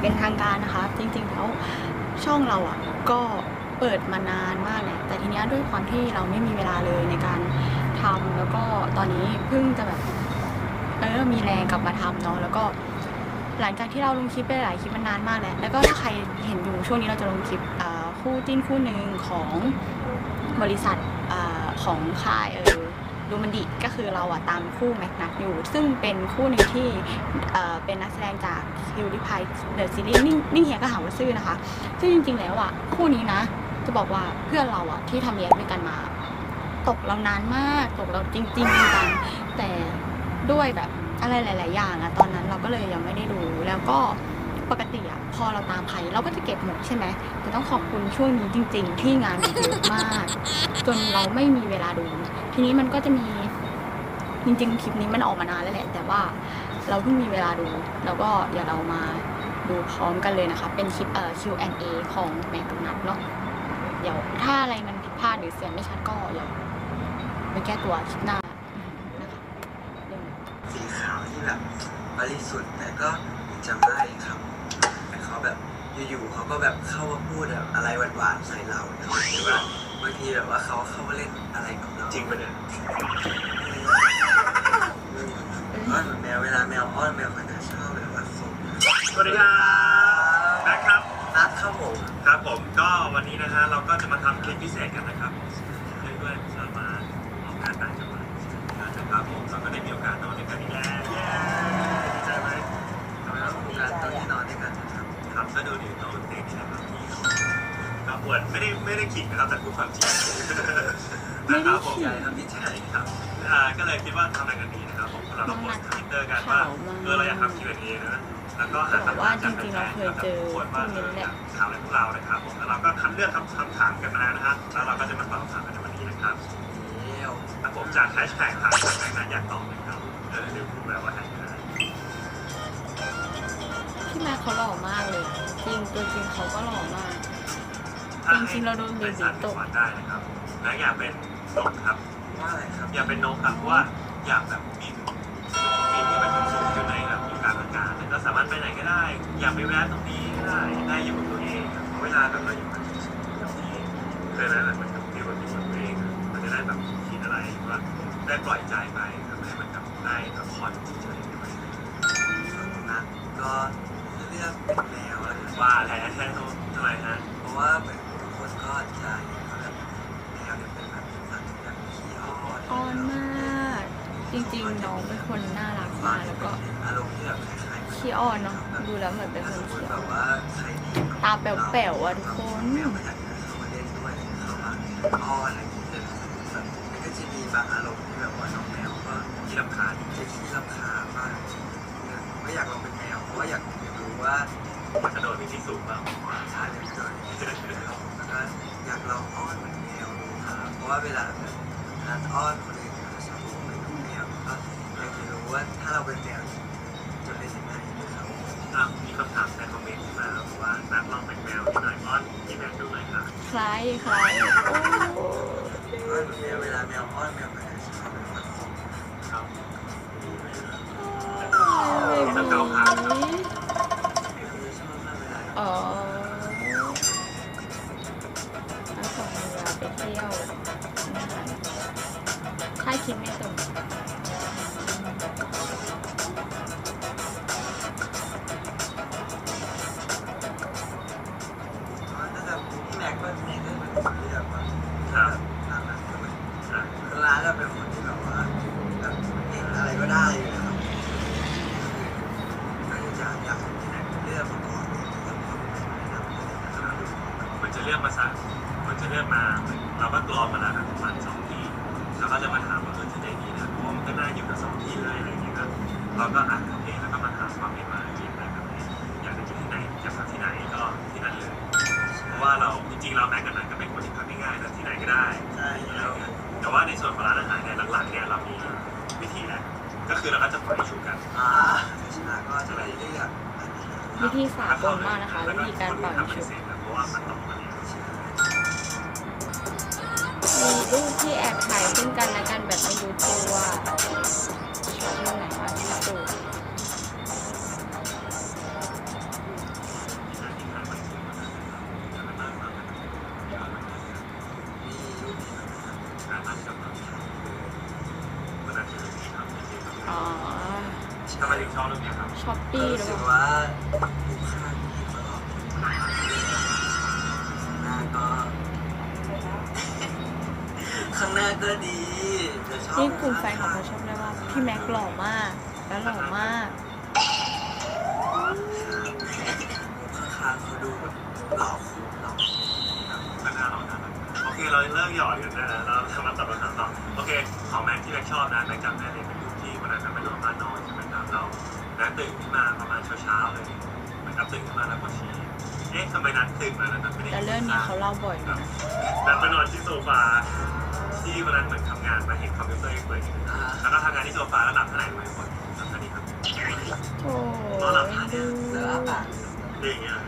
เป็นทางการนะคะ จริงๆแล้วช่องเราอะก็เปิดมานานมากแหละแต่ทีเนี้ยด้วยความที่เราไม่มีเวลาเลยในการทำแล้วก็ตอนนี้เพิ่งจะแบบเออมีแรงกลับมาทำเนาะแล้วก็หลังจากที่เราลงคลิปไปหลายคลิปมันนานมากแล้วแล้วก็ถ้าใครเห็นอยู่ช่วงนี้เราจะลงคลิปคู่จิ้นคู่หนึ่งของบริษัทอของค่ายเออ ดูมันดิก็คือเราอะตามคู่แมกนัทอยู่ ซึ่งเป็นคู่หนึ่งที่เเป็นนักแสดงจากคิวริพายเดอะซีรีส์นิ่งเฮียก็หาว่าซื่อนะคะ ซึ่งจริงๆแล้วอะคู่นี้นะ จะบอกว่าเพื่อนเราอะที่ทำเรียนด้วยกันมา ตกเรานานมากตกเราจริงๆจังๆแต่ด้วยแบบอะไรหลาย ๆ อย่างอะตอนนั้นเราก็เลยยังไม่ได้ดูแล้วก็ปกติอะพอเราตามใครเราก็จะเก็บหมดใช่ไหมแต่ต้องขอบคุณช่วงนี้จริง ๆ ที่งานเยอะมาก จนเราไม่มีเวลาดู ทีนี้มันก็จะมีจริงๆคลิปนี้มันออกมานานแล้วแหละ แต่ว่าเราเพิ่งมีเวลาดู แล้วก็เดี๋ยวเรามาดูพร้อมกันเลยนะคะ เป็นคลิปเอ่อ Q&A ของแม็กนัทเนาะเดี๋ยวถ้าอะไรมันผิดพลาดหรือเสียงไม่ชัดก็เดี๋ยวไปแก้ตัวคลิปหน้านะคะเรื่องสีขาวที่แบบบริสุทธิ์แต่ก็จะไม่ครับแต่เขาแบบอยู่ๆเขาก็แบบเข้ามาพูดแบบอะไรหวานๆใส่เราเนี่ยหรือว่า บางทีแบบว่าเขาเข้ามาเล่นอะไรกับเราจริงปะเนี่ยอ้อนเหมือนแมวเวลาแมวอ้อนแมวมันจะชอบแบบว่าส่งสวัสดีครับแบ็คครับนัดเข้าผมครับผมก็วันนี้นะฮะเราก็จะมาทำคลิปพิเศษกันนะครับเพื่อนๆจะมาออกงานต่างจังหวัดนะครับผมเราก็ได้มีโอกาสนอนด้วยกันอีกแล้วเย้ดีใจไหมทำไมเราโคต้รองงการตอนที่นอนด้วยกันนะครับครับก็ดูดิ อวดไม่ได้ไม่ได้ขิงนะครับแต่พูดความจริงนะครับผมใช่ครับพี่ชาใช่ยครับอ่าก็เลยคิดว่าทำอะไรกันดีนะครับผมเราลองโพสต์ทวิตเตอร์กันว่าเออเราอยากทำ Q&A นะแล้วก็หาคำถามจากแฟนๆกับทุกคนว่าเอออยากถามอะไรพวกเรานะครับผมแล้วเราก็คัดเลือกคำคำถามกันมาแล้วนะฮะแล้วเราก็จะมาตอบคำถามกันในวันนี้นะครับเยี่ยวครับผมจากแฮชแท็กถามจากแฟนๆอยากตอบนะครับเออเดี๋ยวพูดแบบว่าแฮชแท็กพี่แม่เขาหล่อมากเลยอะจริงตัวจริงเขาก็หล่อมาก จริงๆเราโดนเบบีตกได้นะครับและอยากเป็นนกครับว่าอะไรครับ อยากเป็นนกครับเพราะว่าอยากแบบบินบินขึ้นไปสูงๆขึ้นในแบบอยู่กลางอากาศแล้วก็สามารถไปไหนก็ได้ อยากไปแวะตรงนี้ก็ได้ได้อยู่กับตัวเองครับเวลาแบบเราอยู่กับที่เคยนั้นมันกับที่เราอยู่กับตัวเองอะมันจะได้แบบคิดอะไรว่าได้ปล่อยใจไปทำให้มันกับได้ อ้อนเนาะดูแล้วเหมือนเป็นคนมมขี้ติแบอ้อบนว่าใครดีกับตาแป๋วๆอะทุกคนแมวก็อยากจะเข้ามาเล่นด้วยเข้ามาอ้อนอะไรอย่างเงี้ยแบบมันก็จะมีบางอารมณ์ที่แบบว่าน้องแมวก็ที่รำคาญจะขี้รำคาญมากเนี่ยผมก็อยากลองเป็นแมวเพราะว่าอยากรู้ว่ามันกระโดดไปที่สูงเปล่าชาติเป็นตัวนี้นะครับแล้วก็อยากลองอ้อนเหมือนแมวดูครับเพราะว่าเวลาอ้อนคนอื่นเขาจะชอบเหมือนแมวก็อยากจะรู้ว่าถ้าเราเป็นแมว คล้ายคล้ายโอ้อ้อนเหมือนแมวลาแมวอ้อนแมวมันจะชอบคนของครับเบต้องเกาขาครับบีแมวจะชอบมากเวลาอ๋อสองเวลาไปเที่ยวถ้าคิดไม่ ราจริงๆเราแม็กกันนั้นก็เป็นคนที่พักง่ายๆนะที่ไหนก็ได้ใช่อะไรแล้วเงี้ยแต่ว่าในส่วนของร้านอาหารเนี่ยหลักๆเนี่ยเรามีวิธีแล้วก็คือเราก็จะปล่อยชุกันอ่าชนะก็จะไปเลือกอันนี้วิธีสากลมากนะคะวิธีการเป่าชุดเพราะว่ามันต้อง ข้างหน้าก็ข้างหน้าก็ดีแต่ชอบนี่กลุ่มแฟนของเขาชอบเรียว่าพี่แม็กหล่อมาก แล้วหล่อมากข้างๆเขาดูแบบหล่อคุ้มหล่อครับก็น่ารักนะโอเคเราเลิกหยอดกันได้แล้วเราจะมาตอบคำต่อโอเคของแม็กที่แม็กชอบนะแม็กจำได้เลยเป็นยุคที่วันนั้นแม็กไปนอนบ้านนอนใช่ไหมครับเราแม็กตื่นขึ้นมาประมาณเช้าๆเลยเหมือนกับตื่นขึ้นมาแล้วปวดฉี่เอ๊ะทำไมนัดตื่นมาแล้วนัดไม่ได้แต่เรื่องนี้เขาเล่าบ่อยนะนัดไปนอนที่โซฟา ที่วันนั้นเหมือนทำงานมาเห็นคอมพิวเตอร์ยังเปิดอยู่แล้วก็ทำงานที่โซฟาแล้วหลับเท่าไหร่ไม่หมดหลับเท่านี้ครับโอ้ยดูแล้วอาปากนี่อย่างเงี้ย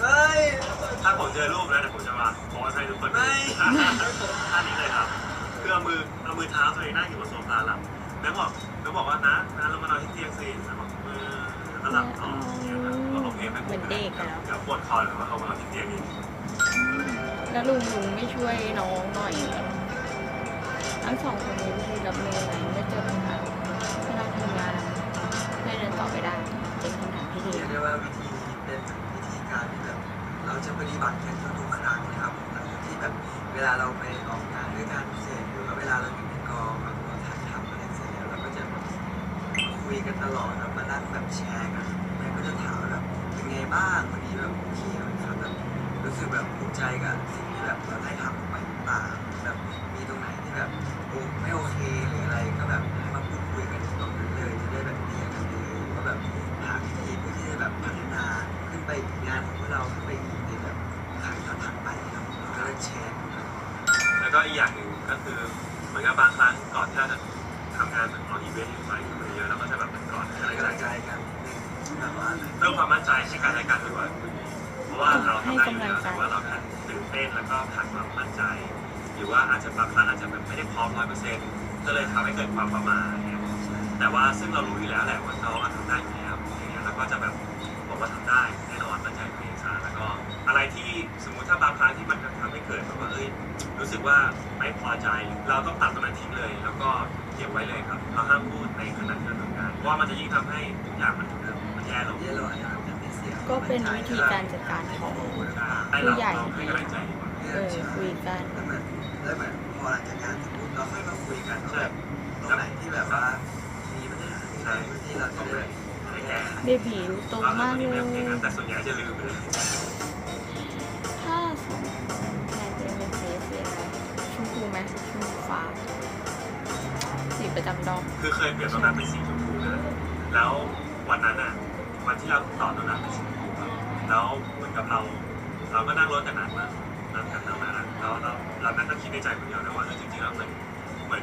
เฮ้ยถ้าผมเจอรูปแล้วเดี๋ยวผมจะมาโพสให้ทุกคนดูไม่ท่านี้เลยครับคือเอามือเอามือเท้าตัวเองนั่งอยู่บนโซฟาหลับแล้วบอกแล้วบอกว่านะนะเรามานอนที่เตียงสิแล้วบอกมือแล้วก็หลับต่อเงี้ยครับก็โอเคไม่เหมือนเด็กแล้วเดี๋ยวปวดคอหรือว่าเขามานอนที่เตียงอีกแล้วลุงลุงไม่ช่วยน้องหน่อยเหรอ ทั้งสองคนนี้คือดำเนินอะไม่เจอปัญหาเวลาทำงานไม่เดินต่อไปได้เป็นคำถามที่ดีเรียกได้ว่าวิธีนี้เป็นวิธีการที่แบบเราจะปฏิบัติกันทุกๆครั้งนะครับหลังจากที่แบบเวลาเราไปออกงานด้วยกันเสร็จหรือว่าเวลาเราอยู่ในกองแบบเราถ่ายทำอะไรเสร็จแล้วเราก็จะแบบคุยกันตลอดแล้วมานั่งแบบแชร์กันแม่ก็จะถามแบบเป็นไงบ้างวันนี้แบบโอเคไหมครับแบบรู้สึกแบบภูมิใจกับสิ่ง รู้สึกว่าไม่พอใจ เราต้องตัดตรงนั้นทิ้งเลย แล้วก็เก็บไว้เลยครับ เราห้ามพูดในขณะที่เราทำงานเพราะว่ามันจะยิ่งทำให้ทุกอย่างมันมันแย่ลงเยอะเราอาจจะแบบยังไม่เสียก็เป็นวิธีการจัดการของ ให้เราเราให้กำลังใจดีกว่าเออคุยกัน แล้วเหมือนแล้วเหมือนพอหลังจากงานเสร็จปุ๊บเราค่อยมาคุยกันว่าแบบตรงไหนที่แบบว่ามีปัญหาอะไรเพื่อที่เราจะได้แบบให้แก้เบบีรู้โตเรามากไม่เลได้ยโอเคนะแต่ส่วนใหญ่จะลืมไปเลย ฟ้าสีประจำดอมคือเคยเปลี่ยนตรงนั้นเป็นสีชมพูนะแล้ววันนั้นอะ วันที่เราต่อตรงนั้นเป็นสีชมพูอะแล้วเหมือนกับเรา เราก็นั่งรถกันนานมากนั่งกันนั่งมาแล้วเราเรานั้นก็คิดในใจคนเดียวนะว่าเออจริงๆแล้วเหมือนเหมือน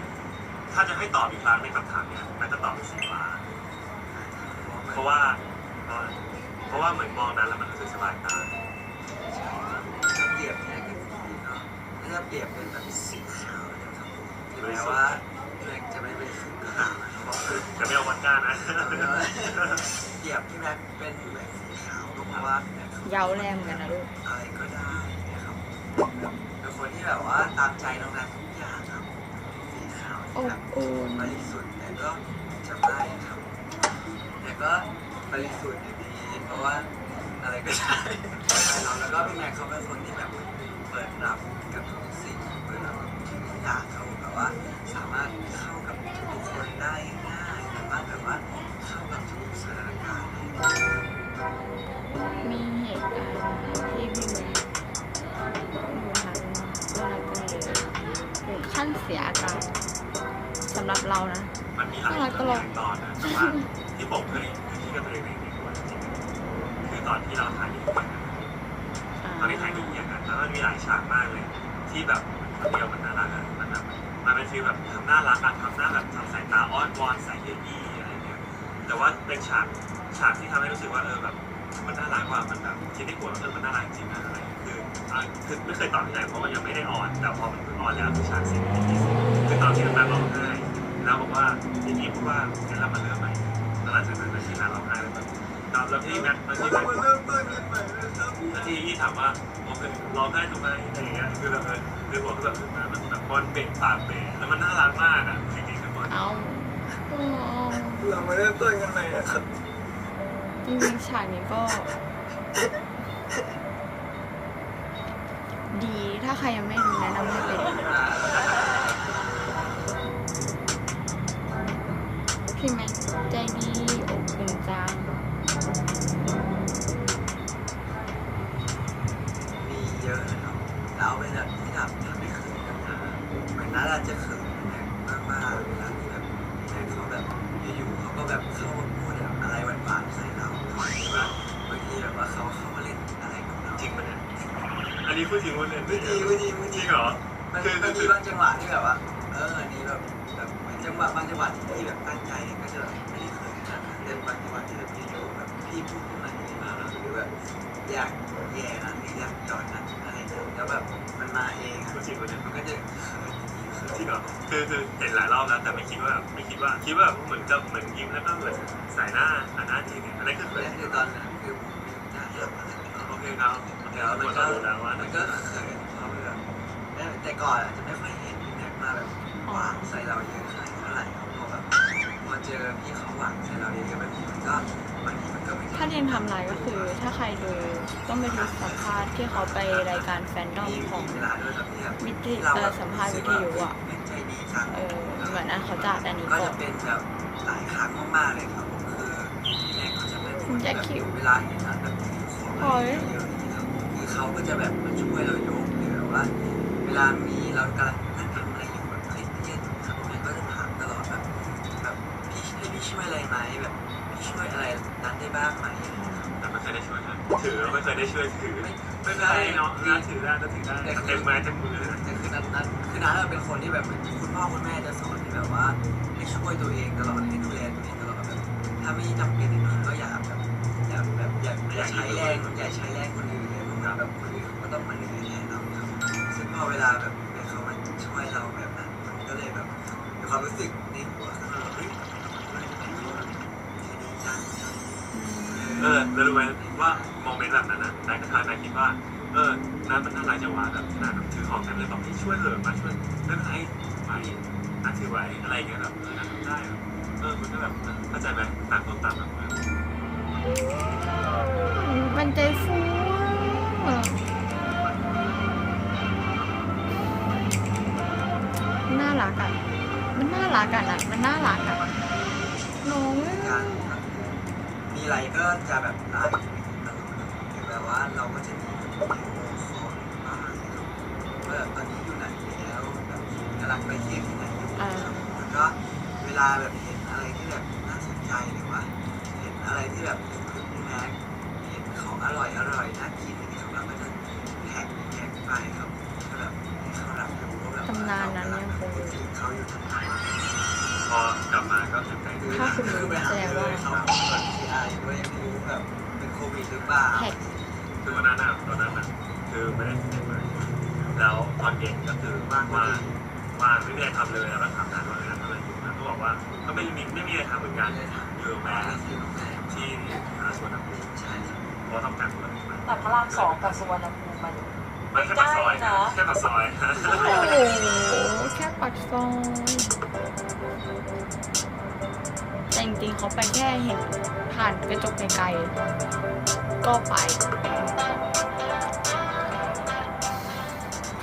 ถ้าจะให้ตอบอีกครั้งในคำถามเนี้ยมันจะตอบเป็นสีฟ้า เพราะว่าเอ่อเพราะว่าเหมือนมองนั้นแล้วมันรู้สึกสบายตาถ้าเปรียบเนี่ยกันดีเนาะถ้าเปรียบเป็นแบบสี แม้ว่าแม็กจะไม่เป็นสีขาวนะครับคือจะไม่เอาวัดก้านะเปรียบพี่แม็กเป็นแม็กสีขาวก็เพราะว่าพี่แม็กเย้าแรงเหมือนกันนะลูกอะไรก็ได้นะครับเป็นคนที่แบบว่าตามใจน้องแม็กทุกอย่างครับสีขาวโอ้ที่แบบโอ้บริสุทธิ์แต่ก็จะไม่ครับแต่ก็บริสุทธิ์อยู่ดีเพราะว่าอะไรก็ได้เราแล้วก็พี่แม็กเขาเป็นคนที่แบบเปิดรับกับทุกสิ่งเปิดรับกับทุกอย่างเขา แบบว่าสามารถเข้ากับทุกคนได้ง่ายสามารถแบบว่าเข้ากับทุกสถานการณ์ได้มีเหตุการณ์ที่พี่ม็กหนูหันน่ารักจังเลยถึงขั้นเสียอาการสำหรับเรานะมันมีหลายตอนตอนนะแต่ว่าที่ผมเคยที่กับตัวเองในในตัวจริงคือตอนที่เราถ่ายดีกันตอนที่ถ่ายดีกันแล้วมันมีหลายฉากมากเลย ที่แบบคนเดียวมันน่ารักอะ มันเป็นฟีลแบบทำหน่ารักอะทำหน้าแบบทำสายตาอ้อนวอนใส่เยยี่อะไรเงี้ยแต่ว่าเป็นฉากฉากที่ทำให้รู้สึกว่าเออแบบมันน่ารักว่ามันแบบคิดได้หัวว่าเออมันน่ารักจริงนะอะไรคืออะคือไม่เคยตอบที่ไหนเพราะว่ายังไม่ได้ออนแต่พอมันเพิ่งออนแล้วคือฉากสิ่งที่คือตอนที่น้ำตาร้องไห้แล้วบอกว่าอย่างนี้พูดว่างั้นเรามาเริ่มใหม่แล้วหลังจากนั้นก็คือน้าร้องไห้แล้วแบบแล้วแล้วที่แม็กแล้วที่แม็กเริ่มต้นกันใหม่เลยครับแล้วที่ยี่ถามว่าโอเคร้องไห้ทำไมอะไรอย่างเงี้ยคือแบบเออ คือผมก็แบบมันมันแบบบอลเบะปากเบะแล้วมันน่ารักมากอะจริงๆคือมันเอาอ๋อเรามาเริ่มต้นกันใหม่นะครับจริงๆฉากนี้ก็ ดีถ้าใครยังไม่ดูแนะนำให้ไปดู พูดจริงพูดเล่นไม่ดีไม่ดีไม่จดีริงเหรอ มันคือมันคืมีอบางจังหวะที่แบบว่า เอออันนี้แบบแบบเหมือนจังหวะบางจังหวะที่พี่แบบตั้งใจเนี่ยก็จะแบบไม่ได้เคยขนาดนั้นแต่บางจังหวะที่แบบพี่โยแบบพี่พูดขึ้นมาอย่างนี้มาแล้วหรือแบบอยากแย่นั้นหรืออยากจอดนั้นอะไรอย่างเงี้ยแล้วแบบมันมาเองอะพูดจริงพูดเล่นมันก็จะเขินจริงเหรอคือคือเห็นหลายรอบแล้วแต่ไม่คิดว่าไม่คิดว่าคิดว่าเหมือนจะเหมือนยิ้มแล้วก็เหมือนสายหน้าหันหน้าทีเนี่ยอันนั้นคือๆเขินและคือตอนนั้นคือผมไม่รู้จะทำอะไร โอเคครับโอเคครับมันเราก็รู้แล้วว่า มันก็เขินเพราะแบบ แต่ก่อนอะจะไม่ค่อยเห็นพี่แม็กมาแบบหวานใส่เราเยอะเท่าไหร่พอแบบพอเจอพี่เขาหวานใส่เราเยอะๆแบบนี้มันก็บางทีมันก็ไม่ถ้าเรียนทำลายก็คือ ถ้าใครดูต้องไปดูสัมภาษณ์ที่เขาไปรายการแฟนดอมมีของเวลาด้วยครับที่แบบวิทยุเอ่อสัมภาษณ์วิทยุอะเป็นใจดีจังเออเหมือนอันเขาจัดอันนี้ก็ก่อจะนเป็นแบบหลายครั้งมากๆเลยครับผมคือพี่แม็กเขาจะเป็นคนแจ็แบคบคิวเวลาเห็นนั้นแบบของอะไรเยอะๆอย่างเงี้ยครับคือเขาก็จะแบบมาช่วยเราย ลามีเรากำลังนั่งทำอะไรอยู่แบบเครียดๆครับพี่แม็กก็จะถามตลอดแบบแบบพี่ให้พี่ช่วยอะไรไหมแบบพี่ช่วยอะไรนั้นได้บ้างไหมอะไรอย่างเงี้ยครับ แต่ไม่เคยได้ช่วยนะถือไม่เคยได้ช่วยถือไม่ไม่เป็นไรเนาะนะถือได้ก็ถือได้เต็มไม้เต็มมือเลยนะแต่คือนั้นนั้นคือนั้นเราเป็นคนที่แบบเหมือนคุณพ่อคุณแม่จะสอนให้แบบว่าให้ช่วยตัวเองตลอดให้ดูแลตัวเองตลอดแบบถ้าไม่จำเป็นจริงๆก็อย่าแบบอย่าแบบอย่าอย่าใช้แรงอย่าใช้แรงคนอื่นเลยเพราะว่าแบบคนอื่นเขาก็ต้องมาเหนื่อยแทน อเวลาแบบเขามาช่วยเราแบบนั้นมันก็เลยแบบมีความรู้สึกในหัวคือเราเฮ้ยทำไมเขาแบบใจดีจังเออแล้วรู้ไหมว่าโมเมนต์แบบนั้นนะนายก็ทายนายคิดว่า เออนั้นมันน่ารักจังหวะแบบขนาดแบบถือของกันเลยบอกให้ช่วยเถอะมาช่วยไม่เป็นไรไปนัดถือไว้อะไรอย่างเงี้ยแบบเออนัดทำได้เออมันก็แบบเข้าใจไหมต่างคนต่างแบบมันใจฟู รักอะ มันน่ารักอะนะมันน่ารักอะน้องการมีอะไรก็จะแบบไลน์ตลอดถึงแบบว่าเราก็จะมีวิดีโอคอลบ้างนะครับว่าแบบตอนนี้อยู่ไหนแล้วแบบกำลังไปเที่ยวที่ไหนอยู่ครับแล้วก็เวลาแบบ ไม่ได้เสร็จเลยแล้วตอนเย็นก็คือว่างว่างว่างไม่มีอะไรทำเลยแล้วก็ถามนานว่าเออทำอะไรอยู่นะก็บอกว่าก็ไม่มีไม่มีอะไรทำเหมือนกันไม่ได้ถามอยู่โรงแรแม่มที่โรงแรมที่สวนน้ำพุใช่ครับเพราะต้องการคนแต่พระรามสองกับสุวรรณภูมิมันมันแค่ปากซอยนะแค่ปากซอยโอ้โหแค่ปักซอยแต่จริงๆเขาไปแค่เห็นผ่านกระจกไกลๆก็ไป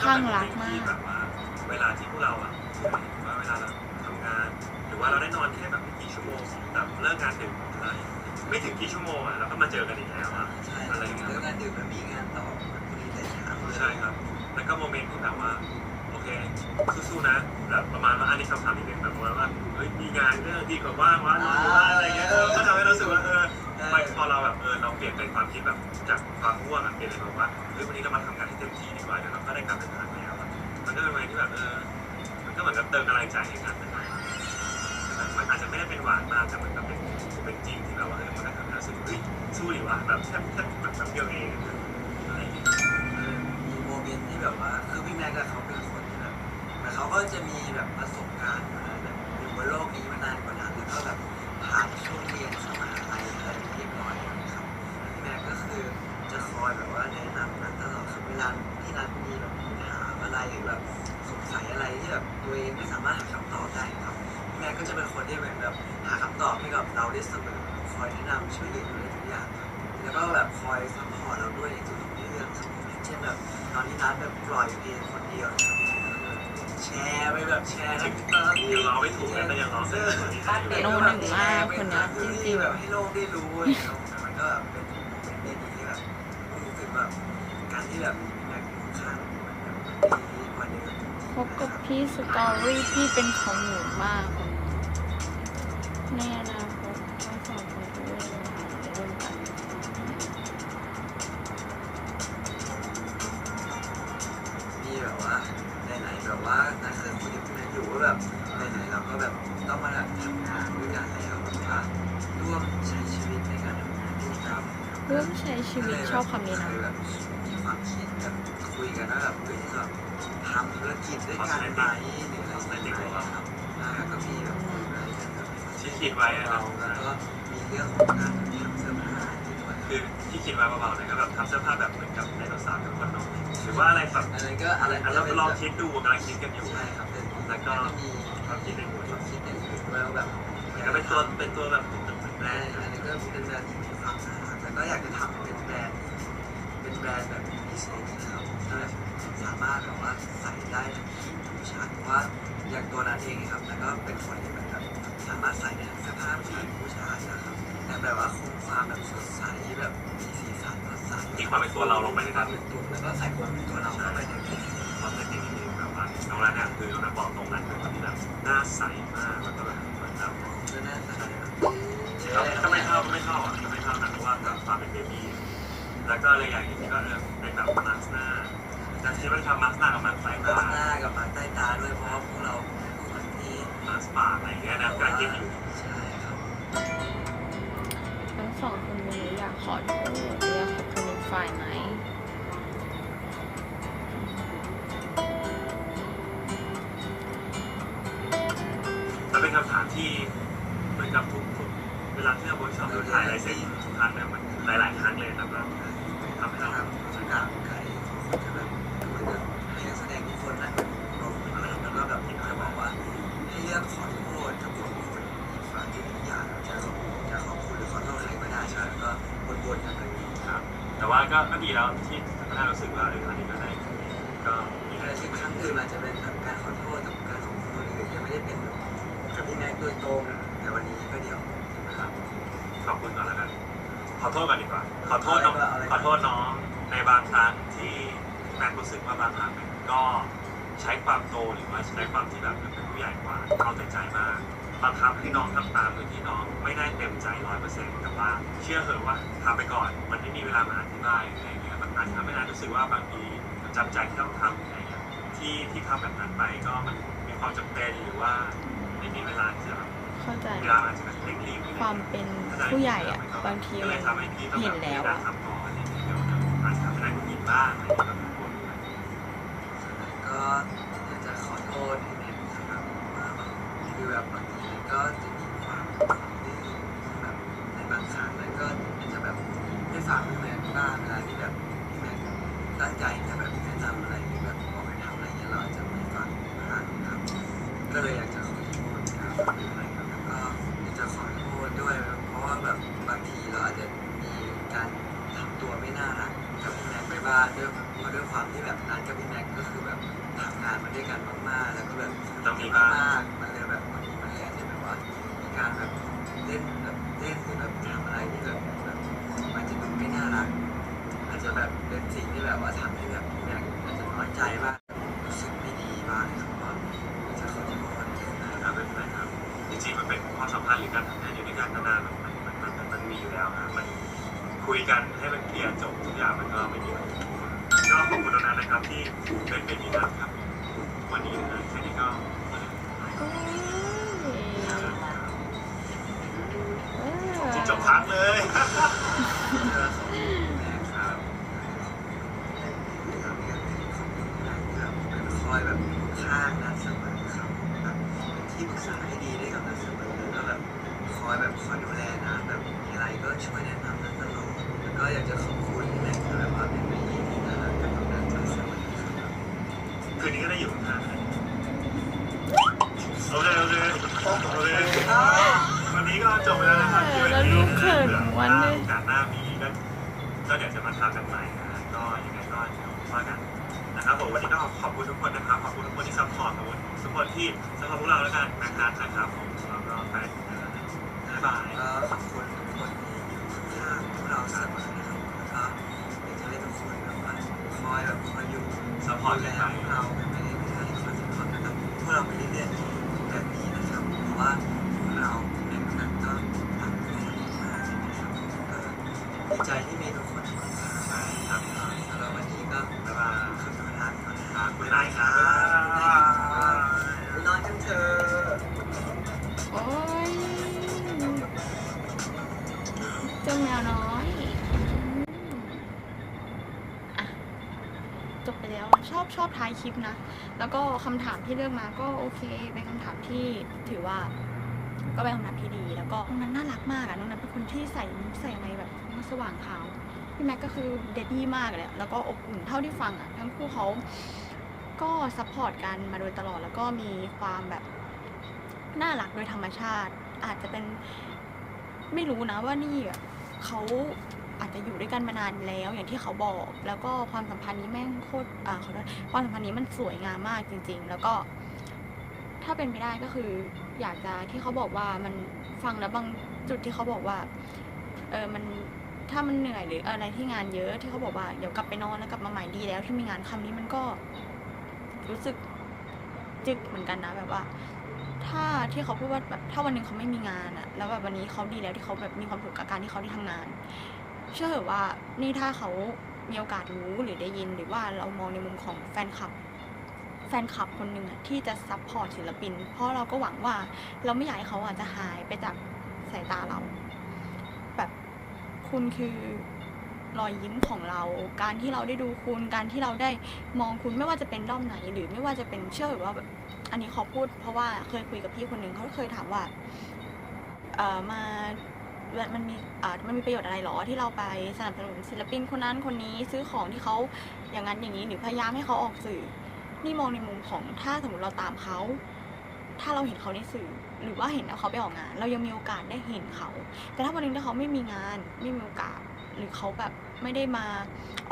ข้างรักมาก เวลาที่พวกเราอะว่าเวลาเราทำงาน หรือว่าเราได้นอนแค่แบบไม่กี่ชั่วโมงแบบเลิกงานดึกอะไรไม่ถึงกี่ชั่วโมงอะเราก็มาเจอกันอีกแล้วอะใช่อะไรอย่างเงี้ยแล้วงานดื่มแล้วมีงานต่อวันพรุ่งนี้แต่เช้าใช่ครับแล้วก็โมเมนต์ที่แบบว่าโอเคสู้ๆนะแบบประมาณว่าอันนี้คำถามนิดนึงแบบประมาณว่าเฮ้ยมีงานเรื่องดีกว่าว่างวะหรือว่าอะไรเงี้ยก็ทำให้เรารู้สึกว่าเออ พอเราแบบเออเราเปลี่ยนเป็นความคิดแบบจากความง่วงอะเปลี่ยนเป็นแบบว่าเฮ้ยวันนี้เรามาทำงานให้เต็มที่ดีกว่าเดี๋ยวเราก็ได้กลับไปทานแล้วอะมันก็เป็นโมเมนต์ที่แบบเออมันก็เหมือนกับเติมกำลังใจให้กันนะครับมันอาจจะไม่ได้เป็นหวานมากแต่มันก็เป็นเป็นจริงที่แบบว่าเออมันก็ทำให้เรารู้สึกเฮ้ยสู้ดิวะแบบแค่แค่แบบแป๊บเดียวเองอะไรอย่างเงี้ยมีโมเมนต์ที่แบบว่าคือพี่แม็กซ์อะเขาเป็นคนที่แบบเหมือนเขาก็จะมีแบบ ที่นันมีแบบถามอะไรหรือแบบสงสัยอะไรที่แบบตัวเองไม่สามารถหาคำตอบได้ครับพี่แม่ก็จะเป็นคนที่เหมือนแบบหาคำตอบให้กับเราได้เสมอคอยแนะนำช่วยเหลืออะไรทุกอย่างครับแล้วก็แบบคอยซัพพอร์ตเราด้วยในทุกๆเรื่องครับผมอย่างเช่นแบบตอนที่นัดแบบปล่อยเพลงคนเดียวนะครับแชร์ไปแบบแชร์ทั้งตอนยังร้องไม่ถูกเลยแต่ยังร้องเสร็จตัวนี้ได้อยู่โนหนึ่งมากคนเนี้ยจริงๆแบบให้โลกได้รู้อะไรอย่างเงี้ยมันก็แบบเป็นเป็นดีที่แบบรู้สึกแบบการที่แบบแม็กอยู่ข้างมันดีกว่าเดิม พบกับพี่ส ตอรี่ที่เป็นของหนูมากในอนาคตทั้งสองคนจะได้ร่วมงานร่วมกันมีแบบว่าไหนๆแบบว่านักเคยคุยกับพี่แม็กอยู่ว่าแบบไหนๆเราก็แบบต้องมาแบบทำงานด้วยกันแล้วแบบว่าร่วมใช้ชีวิตในการทำงานด้วยกันร่วมใช้ชีวิตชอบคำนี้นะเคยแบบมีความคิดแบบคุยกันว่าแบบเฮ้ยแบบ ทำธุรกิจด้วยกันไหมหรืออะไรอย่างเงี้ยครับแล้วก็มีแบบคุยอะไรกันแบบที่คิดไว้อะคเรารับแล้วก็มีเรื่องของการทำเสื้อผ้าด้วยคือที่คิดไว้เบาๆเนี่ยก็แบบทำเสื้อผ้าแบบเหมือนกับไดโนเสาร์กับคนนกหรือว่าอะไรแบบอะไรก็อะไรอันเราลองคิดดูกำลังคิดกันอยู่ใช่ครับแต่แล้วก็มีความคิดในหัวความคิดอย่างอื่นด้วยว่าแบบ มันก็เป็นตัวเป็นตัวแบบเป็นแบรแบรนนด์ด์อันนี้ก็เป็นแบรนด์ที่มีความน่ารักแล้วก็อยากจะทำเป็นแบรนด์เป็นแบรนด์แบบพิเศษนะครับที่แบบสามารถแบบว่าใส่ได้ทั้งผู้ชายเพราะว่าอย่างตัวนั้นเองครับแล้วก็เป็นคนที่แบบสามารถใส่ได้ทั้งเสื้อผ้าผู้หญิงผู้ชายนะครับแต่แบบว่าคงความแบบสดใสแบบมีสีสันสดใสมีความเป็นตัวเราลงไปในคนั้วามนเป็นตัวแล้วก็ใส่ความเป็นตัวเราเข้าไปในเพลงความเป็นจริงๆแบบว่าน้องรักเนี่ยคือน้องบอกตรงนั้นเป็นคนที่แบบหน้าใสมากแล้วก็แบบเหมือนแบบก็น่าใส่ครับก็ไม่เข้าก็ไม่เข้าอะก็ไม่เข้านะเพราะว่าแบบความเป็นเบบี้แล้วก็เลยอย่างนี้ก็เออเป็นแบบมาสก์หน้า แต่ที่มันทำมาสก์หน้ากับมาสายมาตาหน้ากับมาใต้ตาด้วยเพราะว่าพวกเราเป็นคนที่มาสปาอะไรเงี้ยนะการคิดอยู่ใช่ครับทั้งสองคนนี้อยากขอโทษอยากขอบคุณอีกฝ่ายไหมมันเป็นคำถามที่เหมือนกับทุกๆเวลาที่เราเวิร์กช็อปเราถ่ายอะไรเสร็จทุกครั้งเนี่ยมันหลาย ๆ ครั้งเลยครับว่าทำให้ถ้าเราทำก กว่าบางครั้งเนี่ยก็ใช้ความโตหรือว่าใช้ความที่แบบเป็นผู้ใหญ่กว่าเอาแต่ใจมากบางครั้งที่น้องทำตามโดยที่น้องไม่ได้เต็มใจร้อยเปอร์เซ็นต์แต่ว่าเชื่อเถอะว่าทำไปก่อน มันไม่มีเวลามาอธิบายอะไรอย่างเงี้ยมันอาจจะทำให้นายรู้สึกว่าบางทีจำใจที่ต้องทำอะไรอย่างเงี้ยที่ที่ทำแบบนั้นไปก็มันมีความจำเป็นหรือว่าไม่มีเวลาที่จะแบบเข้าใจเวลาอาจจะแบบเร่งรีบหรือความเป็นผู้ใหญ่อะบางทีก็เลมัยนทำให้พี่ต้องเห็แบบนแล้วอะทำก่อนอะไรอย่างเงี้ยเดี๋ยวอาจจะทำให้ได้คนอื่นบ้าง เป็นเป็นอย่างนั้นครับวันนี้นะแค่นี้ก็โอ้ยเออจิงจบพักเลย เจอของแม่ครับครับเป็นคอยแบบข้างนัดเสมอครับแบบเป็นที่ปรึกษาให้ดีได้กับนัดเสมอแล้วแบบคอยแบบคอยดูแลนะแบบมีอะไรก็ช่วยแนะนำนัดตลอดแล้วก็อยากจะขอบคุณที่แม่คือแบบว่าเป็นพี่ที่น่ารักกับนัดเสมอครับ คืนนี้ก็ได้อยู่ข้างๆกันโอเคโอเค ก็เดี๋ยวจะมาทำกันใหม่นะก็ยังไงก็เดี๋ยวว่ากันนะครับผมวันนี้ก็ขอบ คุณทุกคนนะครับขอบคุณทุกคนที่ซัพพอร์ตขอบคุณทุกคนที่ซัพพอร์ตพวกเราแล้วกันนะครับนะครับผมแล้วก็ไปบ๊ายบายก็ขอบคุณทุกคนที่อยู่ข้างพวกเราเสมอนะครับแล้วก็อยากจะให้ทุกคนแบบว่าคอยแบบคอยอยู่ซัพพอร์ตแลพวกเราไม่ได้ไม่ได้คอยสปอร์ตนะครับพวกเราไปเรื่อยๆ แล้วก็คำถามที่เลือกมาก็โอเคเป็นคำถามที่ถือว่า ก็เป็นคำถามที่ดี แล้วก็น้องนั้นน่ารักมากอะน้องนั้นเป็นคนที่ใส่ใส่อะไรแบบสว่างขาวพี่แม็กก็คือเดดดี้มากเลยแล้วก็อบอุ่นเท่าที่ฟังอะทั้งคู่เขาก็ซัพพอร์ตกันมาโดยตลอดแล้วก็มีความแบบน่ารักโดยธรรมชาติ อาจจะเป็นไม่รู้นะว่านี่เขา อาจจะอยู่ด้วยกันมานานแล้วอย่างที่เขาบอก แล้วก็ความสัมพันธ์นี้แม่งโคตรอ่าขอโทษความสัมพันธ์นี้มันสวยงามมากจริง ๆ แล้วก็ถ้าเป็นไปได้ก็คือ อยากจะที่เขาบอกว่ามันฟังแล้วบางจุดที่เขาบอกว่า เออมันถ้ามันเหนื่อยหรืออะไรที่งานเยอะที่เขาบอกว่าเดี๋ยวกลับไปนอนแล้วกลับมาใหม่ดีแล้วที่มีงานคำนี้มันก็รู้สึกจึกเหมือนกันนะแบบว่า ถ้าที่เขาพูดว่าแบบถ้าวันหนึ่งเขาไม่มีงานอะแล้วแบบวันนี้เขาดีแล้วที่เขาแบบมีความสุขกับการที่เขาได้ทำงาน เชื่อเถอะว่านี่ถ้าเขามีโอกาสรู้หรือได้ยินหรือว่าเรามองในมุมของแฟนคลับ แฟนคลับคนหนึ่งที่จะซัพพอร์ตศิลปิน เพราะเราก็หวังว่าเราไม่อยากให้เขาอาจจะหายไปจากสายตาเรา แบบคุณคือรอยยิ้มของเรา การที่เราได้ดูคุณ การที่เราได้มองคุณไม่ว่าจะเป็นด้อมไหน หรือไม่ว่าจะเป็นเชื่อหรือว่าแบบอันนี้ขอพูด เพราะว่าเคยคุยกับพี่คนหนึ่งเขาเคยถามว่าเออมา มันมีมันมีประโยชน์อะไรหรอที่เราไปสนับสนุนศิลปินคนนั้นคนนี้ซื้อของที่เขาอย่างนั้นอย่างนี้หรือพยายามให้เขาออกสื่อ นี่มองในมุมของถ้าสมมติเราตามเขา ถ้าเราเห็นเขาในสื่อ หรือว่าเห็นเขาไปออกงาน เรายังมีโอกาสได้เห็นเขา แต่ถ้าวันหนึงถ้าเขาไม่มีงานไม่มีโอกาส หรือเขาแบบไม่ได้มา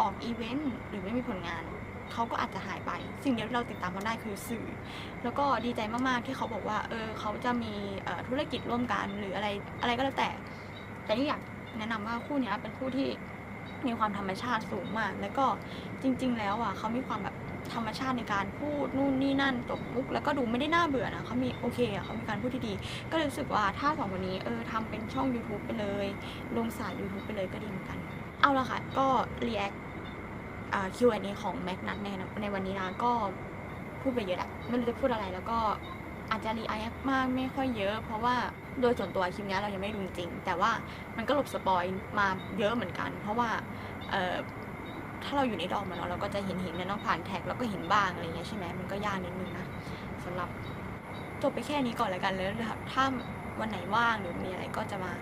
ออกอีเวนต์หรือไม่มีผลงานเขาก็อาจจะหายไป สิ่งเดียวที่เราติดตามเขาได้คือสื่อ แล้วก็ดีใจมากๆที่เขาบอกว่า เออเขาจะมีธุรกิจร่วมกันหรืออะไรอะไรก็แล้วแต่ แต่ที่อยากแนะนำว่าคู่นี้เป็นคู่ที่มีความธรรมชาติสูงมาก แล้วก็จริง ๆ แล้วอะเขามีความแบบธรรมชาติในการพูดนู่นนี่นั่นตบมุกแล้วก็ดูไม่ได้น่าเบื่อนะเขามีโอเคอะเขามีการพูดที่ดี ก็เลยรู้สึกว่าถ้าสองคนนี้เออทำเป็นช่อง YouTube ไปเลย ลงสาย YouTube ไปเลยก็ดีเหมือนกัน เอาละค่ะ ก็ react อ่า Q&A ของแม็กนัทในในวันนี้นะก็พูดไปเยอะแหละไม่รู้จะพูดอะไรแล้วก็ อาจจะรีไอคมากไม่ค่อยเยอะ เพราะว่าโดยส่วนตัวคลิปเนี้ยเรายังไม่ดูจริง แต่ว่ามันก็หลบสปอยมาเยอะเหมือนกัน เพราะว่าถ้าเราอยู่ในดอกมอะเนาะเราก็จะเห็นเห็นนะเนาะผ่านแท็กแล้วก็เห็นบ้างอะไรเงี้ยใช่ไหมมันก็ยากนิดนึงนะสำหรับจบไปแค่นี้ก่อนแล้วกันเลยนะครับถ้าวันไหนว่างหรือมีอะไรก็จะมา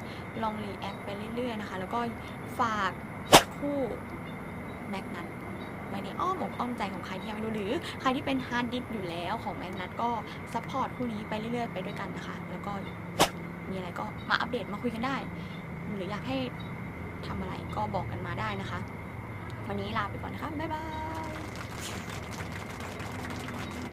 ลองรีแอคไปเรื่อยๆนะคะ แล้วก็ฝากคู่แม็กนัท ไว้ในอ้อมอกอ้อมใจของใครที่ยังไม่รู้หรือใครที่เป็นฮาร์ดดิสก์อยู่แล้วของแมกนัทก็ซัพพอร์ตคู่นี้ไปเรื่อยๆไปด้วยกันนะคะแล้วก็มีอะไรก็มาอัปเดตมาคุยกันได้ หรืออยากให้ทำอะไรก็บอกกันมาได้นะคะ วันนี้ลาไปก่อนนะคะ บ๊ายบาย